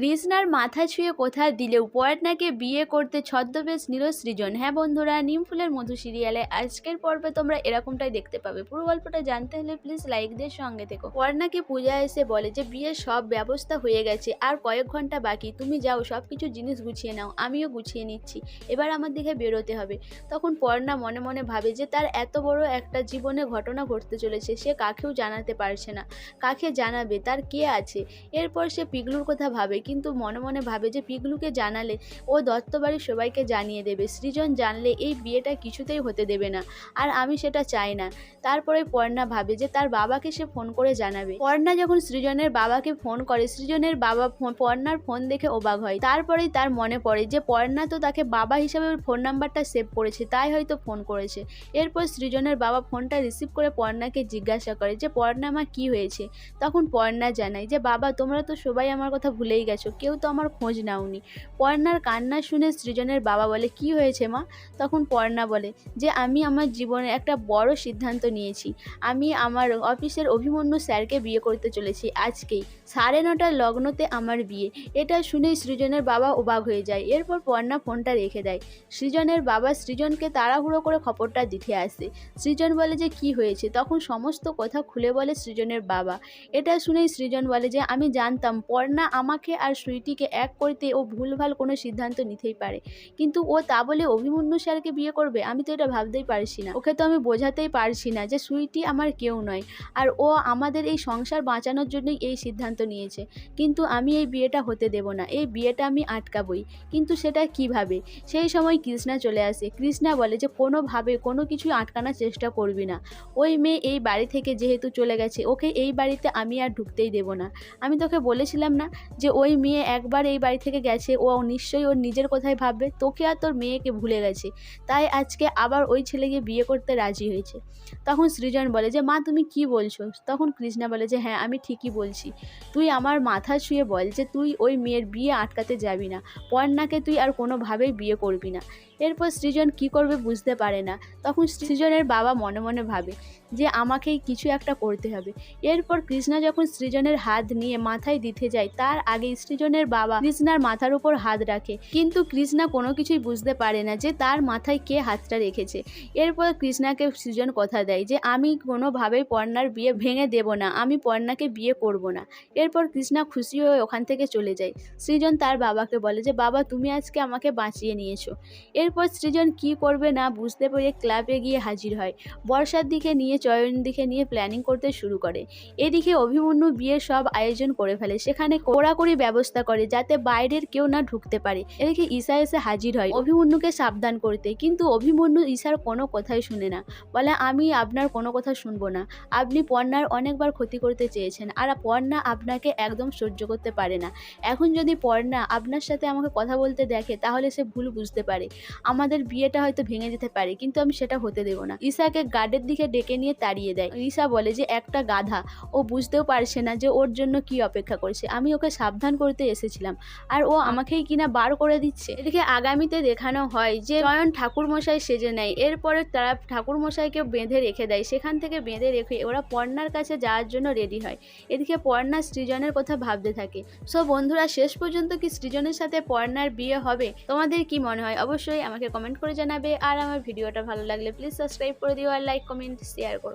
কৃষ্ণার মাথা ছুঁয়ে কোথা দিলেও পর্ণাকে বিয়ে করতে ছদ্মবেশ নিল সৃজন। হ্যাঁ বন্ধুরা নিমফুলের মধু সিরিয়ালে আজকের পর্বে তোমরা এরকমটাই দেখতে পাবে। পুরো গল্পটা জানতে হলে প্লিজ লাইক দিয়ে সঙ্গে থেকো। পর্ণাকে পূজা এসে বলে যে, বিয়ের সব ব্যবস্থা হয়ে গেছে, আর কয়েক ঘণ্টা বাকি। তুমি যাও সব কিছু জিনিস গুছিয়ে নাও, আমিও গুছিয়ে নিচ্ছি। এবার আমার দিকে বেরোতে হবে। তখন পর্ণা মনে মনে ভাবে যে, তার এত বড় একটা জীবনে ঘটনা ঘটতে চলেছে, সে কাকেও জানাতে পারছে না। কাকে জানাবে? তার কে আছে? এরপর সে পিগলুর কথা ভাবে কিন্তু মনে মনে ভাবে যে পিগলুকে জানালে ও দত্তবাড়ির সবাইকে জানিয়ে দেবে। সৃজন জানলে এই বিয়েটা কিছুতেই হতে দেবে না। আর আমি সেটা চাই না। তারপরে পর্ণা ভাবে যে তার বাবাকে সে ফোন করে জানাবে। পর্ণা যখন সৃজনের বাবাকে ফোন করে, সৃজনের বাবা পর্ণার ফোন দেখে অবাক হয়। তারপরেই তার মনে পড়ে যে পর্ণা তো তাকে বাবা হিসাবে ফোন নাম্বারটা সেভ করেছে, তাই হয়তো ফোন করেছে। এরপর সৃজনের বাবা ফোনটা রিসিভ করে পর্ণাকে জিজ্ঞাসা করে যে, পর্ণা মা, কী হয়েছে? তখন পর্ণা জানায় যে, বাবা, তোমরা তো সবাই আমার কথা ভুলেই গেছো? কেউ তো আমার খোঁজ নাওনি। পর্ণার কান্না শুনে সৃজনের বাবা বলে, কি হয়েছে মা? তখন পর্ণা বলে, যে আমি আমার জীবনে একটা বড় সিদ্ধান্ত নিয়েছি। আমি আমার অফিসের অভিমন্যু স্যারকে বিয়ে করতে চলেছি আজকেই। সাড়ে নটার লগ্নতে আমার বিয়ে। এটা শুনেই সৃজনের বাবা অবাক হয়ে যায়। এরপর পর্ণা ফোনটা রেখে দেয়। সৃজনের বাবা সৃজনকে তাড়াহুড়ো করে খবরটা দিতে আসে। সৃজন বলে যে, কি হয়েছে? তখন সমস্ত কথা খুলে বলে সৃজনের বাবা। এটা শুনেই সৃজন বলে যে, আমি জানতাম। পর্ণা আমাকে আর সুইটিকে এক করতে ও ভুলভাল কোনো সিদ্ধান্ত নিতেই পারে। কিন্তু ও তা বলে অভিমন্যু স্যারকে বিয়ে করবে? আমি তো এটা ভাবতেই পারছি না। ওকে তো আমি বোঝাতেই পারছি না যে সুইটি আমার কেউ নয়, আর ও আমাদের এই সংসার বাঁচানোর জন্যই এই সিদ্ধান্ত নিয়েছে। কিন্তু আমি এই বিয়েটা হতে দেব না, এই বিয়েটা আমি আটকাবই। কিন্তু সেটা কীভাবে? সেই সময় কৃষ্ণা চলে আসে। কৃষ্ণা বলে যে কোনোভাবে কোনো কিছুই আটকানোর চেষ্টা করবি না। ওই মেয়ে এই বাড়ি থেকে যেহেতু চলে গেছে, ওকে এই বাড়িতে আমি আর ঢুকতেই দেব না। আমি তোকে বলেছিলাম না যে ওই মেয়ে একবার এই বাড়ি থেকে গেছে, ও নিশ্চয়ই ওর নিজের কথাই ভাববে, তোকে আর তোর মেয়েকে ভুলে গেছে। তাই আজকে আবার ওই ছেলেকে বিয়ে করতে রাজি হয়েছে। তখন সৃজন বলে যে, মা, তুমি কি বলছো? তখন কৃষ্ণা বলে যে হ্যাঁ আমি ঠিকই বলছি। তুই আমার মাথা ছুঁয়ে বল যে, তুই ওই মেয়ের বিয়ে আটকাতে যাবি না। পর্ণাকে তুই আর কোনোভাবেই বিয়ে করবি না। এরপর সৃজন কি করবে বুঝতে পারে না। তখন সৃজনের বাবা মনে মনে ভাবে যে, আমাকেই কিছু একটা করতে হবে। এরপর কৃষ্ণা যখন সৃজনের হাত নিয়ে মাথায় দিতে যায়, তার আগে সৃজনের বাবা কৃষ্ণার মাথার উপর হাত রাখে। কিন্তু কৃষ্ণা কোনো কিছুই বুঝতে পারে না যে তার মাথায় কে হাতটা রেখেছে। এরপর কৃষ্ণাকে সৃজন কথা দেয় যে, আমি কোনোভাবেই পর্ণার বিয়ে ভেঙে দেব না। আমি পর্ণাকে বিয়ে করব না। এরপর কৃষ্ণা খুশি হয়ে ওখান থেকে চলে যায়। সৃজন তার বাবাকে বলে যে, বাবা, তুমি আজকে আমাকে বাঁচিয়ে নিয়েছো। এরপর সৃজন কি করবে না বুঝতে পেরে ক্লাবে গিয়ে হাজির হয়। বর্ষার দিকে নিয়ে, চয়ন দিকে নিয়ে প্ল্যানিং করতে শুরু করে। এদিকে অভিমন্যু বিয়ের সব আয়োজন করে ফেলে। সেখানে কোড়াকড়ি ব্যবস্থা করে যাতে বাইরের কেউ না ঢুকতে পারে। এদিকে ঈশা এসে হাজির হয় অভিমন্যুকে সাবধান করতে। কিন্তু অভিমন্যু ঈশার কোনো কথাই শুনে না। বলে, আমি আপনার কোনো কথা শুনব না। আপনি পর্ণার অনেকবার ক্ষতি করতে চেয়েছেন আর পর্ণা আপনাকে একদম সহ্য করতে পারে না। এখন যদি পর্ণা আপনার সাথে আমাকে কথা বলতে দেখে, তাহলে সে ভুল বুঝতে পারে। আমাদের বিয়েটা হয়তো ভেঙে যেতে পারে, কিন্তু আমি সেটা হতে দেবো না। ঈশাকে গার্ডের দিকে ডেকে নিয়ে তাড়িয়ে দেয়। ঈশা বলে যে, একটা গাধা। ও বুঝতেও পারছে না যে, ওর জন্য কি অপেক্ষা করছে। আমি ওকে সাবধান করতে এসেছিলাম। আর ও আমাকেই কিনা বার করে দিচ্ছে। এদিকে আগামীতে দেখানো হয় যে চয়ন ঠাকুরমশাই সেজে নেয়। এরপরে তারা ঠাকুরমশাইকে বেঁধে রেখে দেয়। সেখান থেকে বেঁধে রেখে ওরা পর্ণার কাছে যাওয়ার জন্য রেডি হয়। এদিকে পর্ণা সৃজনের কথা ভাবতে থাকে। সো বন্ধুরা শেষ পর্যন্ত কি সৃজনের সাথে পর্ণার বিয়ে হবে? তোমাদের কি মনে হয়? অবশ্যই আমাকে কমেন্ট করে জানাবে। আর আমার ভিডিওটা ভালো লাগলে প্লিজ সাবস্ক্রাইব করে দিও আর লাইক কমেন্ট শেয়ার করো।